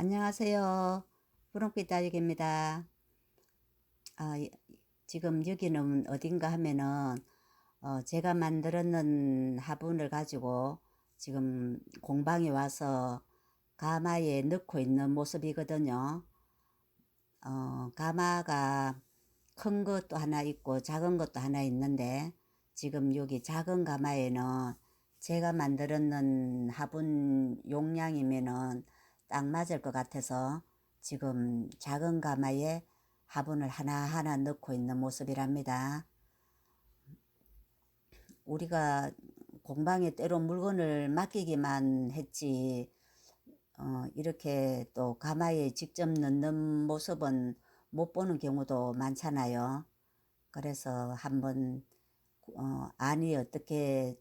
안녕하세요. 분홍빛 다육입니다. 아, 이- 지금 여기는 어딘가 하면은 어, 제가 만들었는 화분을 가지고 지금 공방에 와서 가마에 넣고 있는 모습이거든요. 어, 가마가 큰 것도 하나 있고 작은 것도 하나 있는데 지금 여기 작은 가마에는 제가 만들었는 화분 용량이면은 딱 맞을 것 같아서 지금 작은 가마에 화분을 하나하나 넣고 있는 모습이랍니다. 우리가 공방에 때로 물건을 맡기기만 했지, 어, 이렇게 또 가마에 직접 넣는 모습은 못 보는 경우도 많잖아요. 그래서 한번, 어, 안이 어떻게,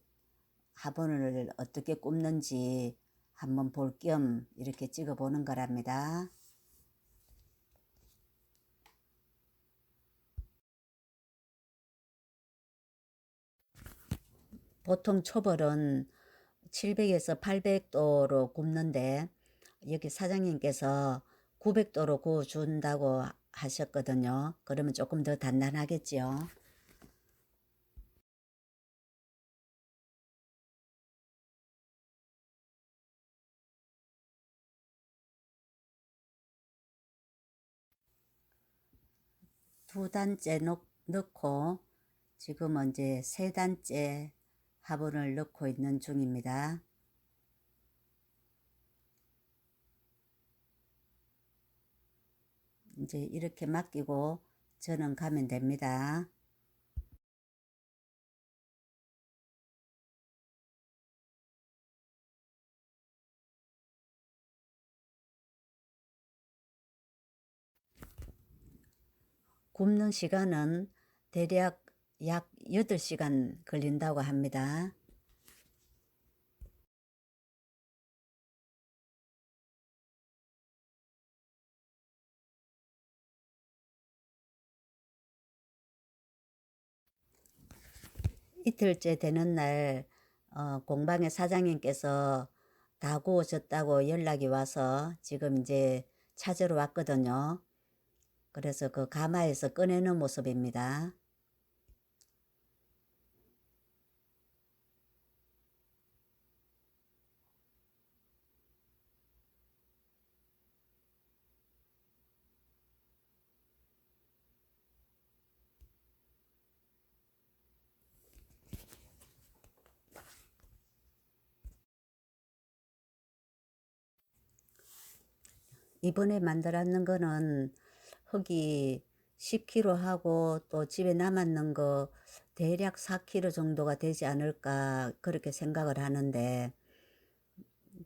화분을 어떻게 굽는지 한번 볼 겸 이렇게 찍어 보는 거랍니다. 보통 초벌은 700에서 800도로 굽는데 여기 사장님께서 900도로 구워준다고 하셨거든요. 그러면 조금 더 단단하겠죠. 두 단째 넣, 넣고 지금은 이제 세 단째 화분을 넣고 있는 중입니다. 이제 이렇게 맡기고 저는 가면 됩니다. 굽는 시간은 대략 약 8시간 걸린다고 합니다. 이틀째 되는 날 어, 공방의 사장님께서 다 구워졌다고 연락이 와서 지금 이제 찾으러 왔거든요. 그래서 그 가마에서 꺼내는 모습입니다. 이번에 만들었는 거는 흙이 10kg 하고 또 집에 남았는 거 대략 4kg 정도가 되지 않을까 그렇게 생각을 하는데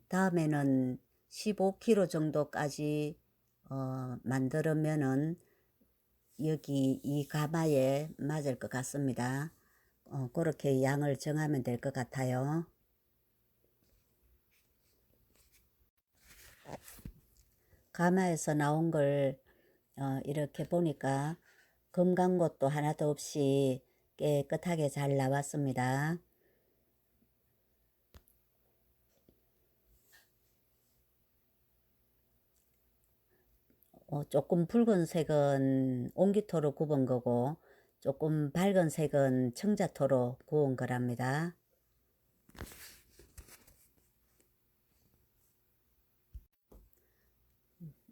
다음에는 15kg 정도까지 어, 만들면은 여기 이 가마에 맞을 것 같습니다. 어, 그렇게 양을 정하면 될 것 같아요. 가마에서 나온 걸 어, 이렇게 보니까 것도 하나도 없이 깨끗하게 잘 나왔습니다. 어, 조금 붉은 색은 옹기토로 굽은 거고 조금 밝은 색은 청자토로 구운 거랍니다.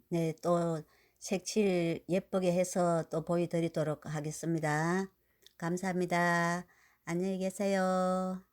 네, 또 색칠 예쁘게 해서 또 보여드리도록 하겠습니다. 감사합니다. 안녕히 계세요.